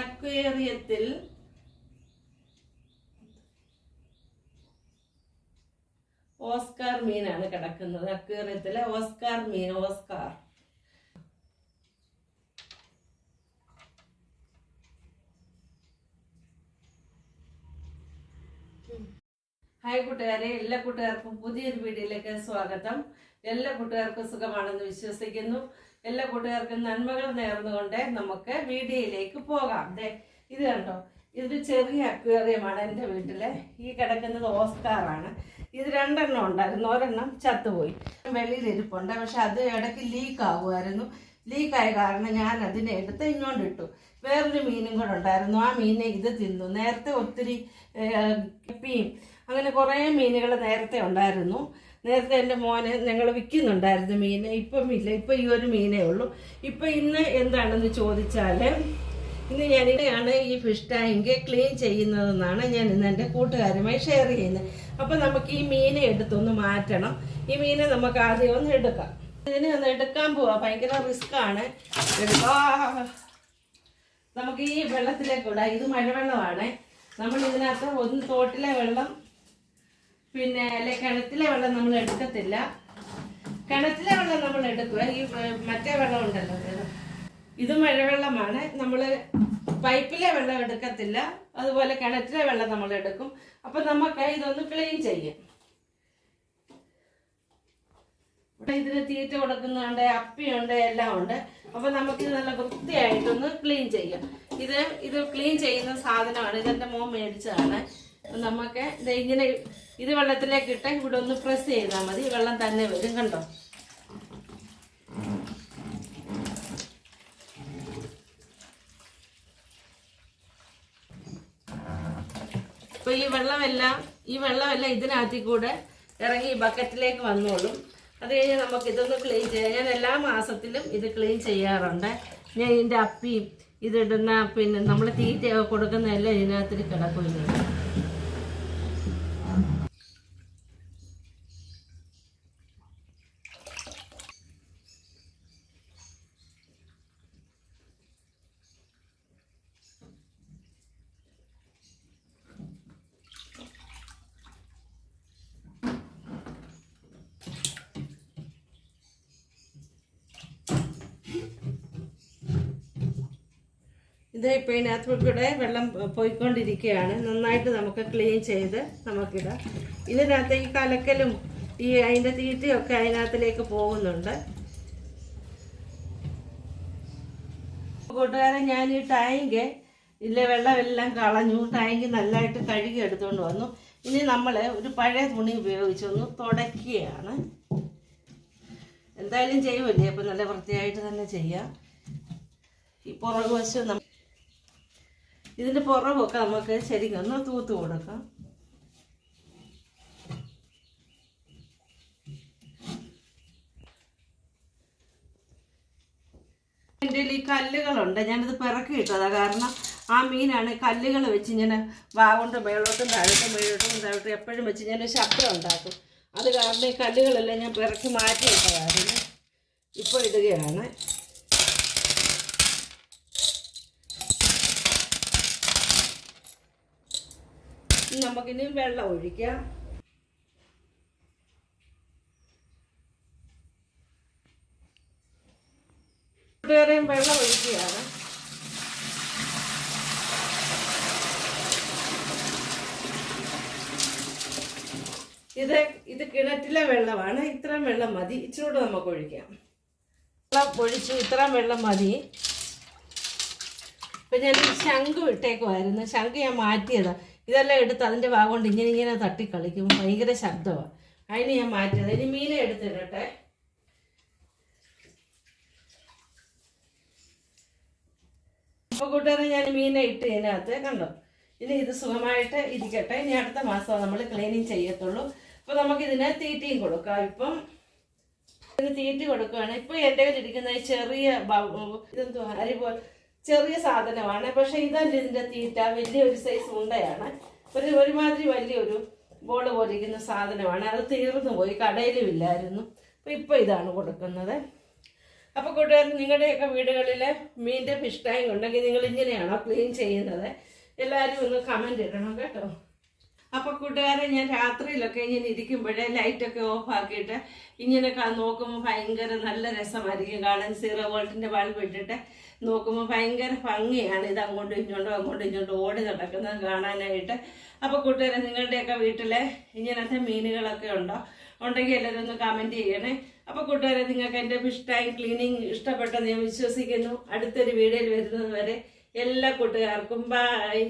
അക്വേറിയത്തിൽ Oscar മീനാണ് കിടക്കുന്നത്. അക്വേറിയത്തിലെ ഓസ്കാർ മീൻ ഓസ്കാർ. ഹായ് കൂട്ടുകാരെ എല്ലാ കൂട്ടുകാർക്കും പുതിയൊരു വീഡിയോയിലേക്ക് സ്വാഗതം. എല്ലാ കൂട്ടുകാർക്കും സുഖമാണെന്ന് വിശ്വസിക്കുന്നു. എല്ലാ കൂട്ടുകാർക്കും നന്മകൾ നേർന്നുകൊണ്ട് നമുക്ക് വീഡിയോയിലേക്ക് പോകാം. അതെ ഇത് കണ്ടോ? ഇതൊരു ചെറിയ അക്വേറിയമാണ് എന്റെ വീട്ടിലെ. ഈ കിടക്കുന്നത് ഓസ്കാറാണ്. ഇത് രണ്ടെണ്ണം ഉണ്ടായിരുന്നു. ഒരെണ്ണം ചത്തുപോയി. വെളിയിൽ ഇരിപ്പുണ്ട്. പക്ഷെ അത് ഇടയ്ക്ക് ലീക്ക് ആകുമായിരുന്നു ലീക്കായ കാരണം ഞാൻ അതിനെ എടുത്ത് ഇങ്ങോട്ട് ഇട്ടു വേറൊരു മീനും കൂടെ ഉണ്ടായിരുന്നു. ആ മീനെ ഇത് തിന്നു. നേരത്തെ ഒത്തിരി കപ്പിയും അങ്ങനെ കുറേ മീനുകൾ നേരത്തെ ഉണ്ടായിരുന്നു. നേരത്തെ എന്റെ മോനെ ഞങ്ങൾ വിൽക്കുന്നുണ്ടായിരുന്നു മീനെ ഇപ്പം ഇല്ല. ഇപ്പം ഈ ഒരു മീനേ ഉള്ളൂ. ഇപ്പം ഇന്ന് എന്താണെന്ന് ചോദിച്ചാൽ ഇന്ന് ഞാനിടെയാണ് ഈ ഫിഷ് ടാങ്ക് ക്ലീൻ ചെയ്യുന്നതെന്നാണ് ഞാൻ ഇന്ന് എന്റെ കൂട്ടുകാരുമായി ഷെയർ ചെയ്യുന്നത്. അപ്പം നമുക്ക് ഈ മീനെ എടുത്തൊന്ന് മാറ്റണം. ഈ മീനെ നമുക്ക് ആദ്യം ഒന്ന് എടുക്കാം. ഇതിനെ ഒന്ന് എടുക്കാൻ പോവാം. ഭയങ്കര റിസ്ക് ആണ്. നമുക്ക് ഈ വെള്ളത്തിലേക്ക് വിടാം ഇത് മഴവെള്ളമാണ്. നമ്മൾ ഇതിനകത്ത് ഒന്ന് തോട്ടിലെ വെള്ളം പിന്നെ അല്ലെ കിണറ്റിലെ വെള്ളം നമ്മൾ എടുക്കത്തില്ല. കിണറ്റിലെ വെള്ളം നമ്മൾ എടുക്കുക ഈ മറ്റേ വെള്ളം ഉണ്ടല്ലോ ഇത്. മഴവെള്ളമാണ്. നമ്മൾ പൈപ്പിലെ വെള്ളം എടുക്കത്തില്ല. അതുപോലെ കിണറ്റിലെ വെള്ളം നമ്മൾ എടുക്കും. അപ്പൊ നമുക്ക് ഇതൊന്ന് ക്ലീൻ ചെയ്യാം. ഇവിടെ ഇതിന് തീറ്റ കൊടുക്കുന്നുണ്ട് അപ്പിയുണ്ട് എല്ലാം ഉണ്ട്. അപ്പൊ നമുക്ക് ഇത് നല്ല വൃത്തിയായിട്ടൊന്ന് ക്ലീൻ ചെയ്യാം. ഇത് ഇത് ക്ലീൻ ചെയ്യുന്ന സാധനമാണ്. ഇതെന്റെ മോൻ മേടിച്ചതാണ്. നമുക്ക് ഇങ്ങനെ ഇത് വെള്ളത്തിലേക്ക് ഇട്ട് ഇവിടെ ഒന്ന് പ്രസ് ചെയ്താൽ മതി. വെള്ളം തന്നെ വരും കണ്ടോ? ഇപ്പൊ ഈ വെള്ളമെല്ലാം ഈ വെള്ളമെല്ലാം ഇതിനകത്തിൽ കൂടെ ഇറങ്ങി ഈ ബക്കറ്റിലേക്ക് വന്നോളും. അത് കഴിഞ്ഞ് നമുക്ക് ഇതൊന്ന് ക്ലീൻ ചെയ്യാം. ഞാൻ എല്ലാ മാസത്തിലും ഇത് ക്ലീൻ ചെയ്യാറുണ്ട്. ഞാൻ ഇതിന്റെ അപ്പിയും ഇതിടുന്ന പിന്നെ നമ്മൾ തീറ്റയൊക്കെ കൊടുക്കുന്ന എല്ലാം ഇതിനകത്തിൽ കിടക്കുന്നു ഇത് ഇപ്പോൾ ഇതിനകത്ത് കൂടെ വെള്ളം പോയിക്കൊണ്ടിരിക്കുകയാണ്. നന്നായിട്ട് നമുക്ക് ക്ലീൻ ചെയ്ത് നമുക്കിടാം ഇതിനകത്ത് ഈ കലക്കലും ഈ അതിന്റെ തീറ്റയൊക്കെ അതിനകത്തിലേക്ക് പോകുന്നുണ്ട്. കൂട്ടുകാരെ ഞാൻ ഈ ടാങ്ക് ഇതിലെ വെള്ളമെല്ലാം കളഞ്ഞു. ടാങ്ക് നല്ലതായിട്ട് കഴുകി എടുത്തുകൊണ്ട് വന്നു. ഇനി നമ്മൾ ഒരു പഴയ തുണി ഉപയോഗിച്ചൊന്ന് തുടയ്ക്കുകയാണ്. എന്തായാലും ചെയ്യുമല്ലേ അപ്പം നല്ല വൃത്തിയായിട്ട് തന്നെ ചെയ്യാം. ഈ പുറകു വശം നമ്മ ഇതിന്റെ പുറകൊക്കെ നമുക്ക് ശരിക്കും ഒന്ന് തൂത്ത് കൊടുക്കാം. എന്റെ ഈ കല്ലുകളുണ്ട്. ഞാനിത് പിറക്കി ഇട്ടതാ. കാരണം ആ മീനാണ് കല്ലുകൾ വെച്ച് ഇങ്ങനെ വാവുണ്ട് മേളോട്ടും താഴോട്ടും മേളോട്ടും താഴോട്ടും എപ്പോഴും വെച്ച് ഞാൻ ശബ്ദം ഉണ്ടാക്കും. അത് കാരണം ഈ കല്ലുകളെല്ലാം ഞാൻ പിറക്കി മാറ്റി ഇട്ടതായിരുന്നു. ഇപ്പോൾ ഇടുകയാണ്. നമുക്കിനി വെള്ളം ഒഴിക്കാം. കൂട്ടുകാരെയും വെള്ളം ഒഴിക്കുകയാണ്. ഇത് ഇത് കിണറ്റിലെ വെള്ളമാണ്. ഇത്രയും വെള്ളം മതി. ഇച്ചിരൂടെ നമുക്ക് ഒഴിക്കാം. വെള്ളം ഒഴിച്ചു ഇത്രയും വെള്ളം മതി. ഇപ്പം ഞാൻ ശംഖ് ഇട്ടേക്കുമായിരുന്നു ശംഖ് ഞാൻ മാറ്റിയതാ. ഇതെല്ലാം എടുത്ത് അതിന്റെ ഭാഗം കൊണ്ട് ഇങ്ങനെ ഇങ്ങനെ തട്ടി കളിക്കും. ഭയങ്കര ശബ്ദമാണ് അതിന് ഞാൻ മാറ്റിയത്. ഇനി മീനെ എടുത്തിടട്ടെ. അപ്പോൾ കൂട്ടുകാരെ ഞാൻ മീനെ ഇട്ട് ഇതിനകത്ത് കണ്ടോ? ഇനി ഇത് സുഖമായിട്ട് ഇരിക്കട്ടെ. ഇനി അടുത്ത മാസം നമ്മൾ ക്ലീനിങ് ചെയ്യത്തുള്ളൂ. അപ്പോൾ നമുക്ക് ഇതിന് തീറ്റയും കൊടുക്കാം. ഇപ്പം ഇതിന് തീറ്റ കൊടുക്കുകയാണ്. ഇപ്പൊ എന്റെ കയ്യിൽ ഇരിക്കുന്ന ചെറിയ ഇതെന്തോ അരി പോലെ ചെറിയ സാധനമാണ്. പക്ഷെ ഇതല്ല ഇതിന്റെ തീറ്റ? വലിയൊരു സൈസ് ഉണ്ടയാണ്. ഒരു ഒരുമാതിരി വലിയൊരു ബോൾ പോലിരിക്കുന്ന സാധനമാണ്. അത് തീർന്നു പോയി. കടയിലും ഇല്ലായിരുന്നു. അപ്പൊ ഇപ്പൊ ഇതാണ് കൊടുക്കുന്നത്. അപ്പോൾ കൂട്ടുകാർ നിങ്ങളുടെയൊക്കെ വീടുകളിൽ മീന്റെ ഫിഷ് ടാങ്ക് ഉണ്ടെങ്കിൽ നിങ്ങൾ ഇങ്ങനെയാണോ ക്ലീൻ ചെയ്യുന്നത്? എല്ലാവരും ഒന്ന് കമന്റ് ഇടണം കേട്ടോ. അപ്പൊ കൂട്ടുകാരെ ഞാൻ രാത്രിയിലൊക്കെ ഇങ്ങനെ ഇരിക്കുമ്പോഴേ ലൈറ്റൊക്കെ ഓഫ് ആക്കിയിട്ട് ഇങ്ങനെ നോക്കുമ്പോൾ ഭയങ്കര നല്ല രസമായിരിക്കും കാണാൻ. സീറോ വോൾട്ടിന്റെ ബൾബ് ഇട്ടിട്ട് നോക്കുമ്പോൾ ഭയങ്കര ഭംഗിയാണ്. ഇത് അങ്ങോട്ടും ഇങ്ങോട്ടും അങ്ങോട്ടും ഇങ്ങോട്ടും ഓടി നടക്കുന്നത് കാണാനായിട്ട്. അപ്പൊ കൂട്ടുകാരെ നിങ്ങളുടെയൊക്കെ വീട്ടിലെ ഇങ്ങനത്തെ മീനുകളൊക്കെ ഉണ്ടോ? ഉണ്ടെങ്കിൽ എല്ലാവരും ഒന്ന് കമന്റ് ചെയ്യണേ. അപ്പൊ കൂട്ടുകാരെ നിങ്ങൾക്ക് എന്റെ ഇഷ്ടമായി ക്ലീനിങ് ഇഷ്ടപ്പെട്ടെന്ന് ഞാൻ വിശ്വസിക്കുന്നു. അടുത്തൊരു വീഡിയോയിൽ വരുന്നത് വരെ എല്ലാ കൂട്ടുകാർക്കും ബൈ